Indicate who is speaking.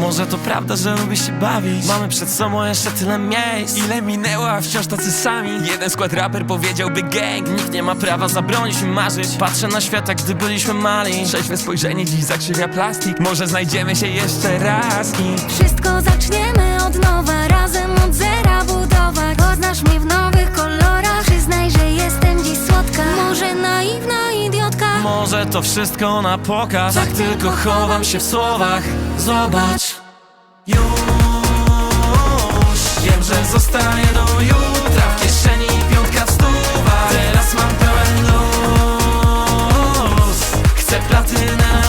Speaker 1: Może to prawda, że lubię się bawić. Mamy przed sobą jeszcze tyle miejsc. Ile minęło, a wciąż tacy sami. Jeden skład raper powiedziałby gang. Nikt nie ma prawa zabronić mi marzyć. Patrzę na świat, jak gdy byliśmy mali. Trzeźwe spojrzenie dziś zakrzywia plastik. Może znajdziemy się jeszcze raz i...
Speaker 2: może
Speaker 1: to wszystko na pokaz. Tak tylko chowam się w słowach. Zobacz. Już Wiem, że zostaję do jutra W kieszeni piątka wstuwa Teraz mam pełen luz. Chcę platynę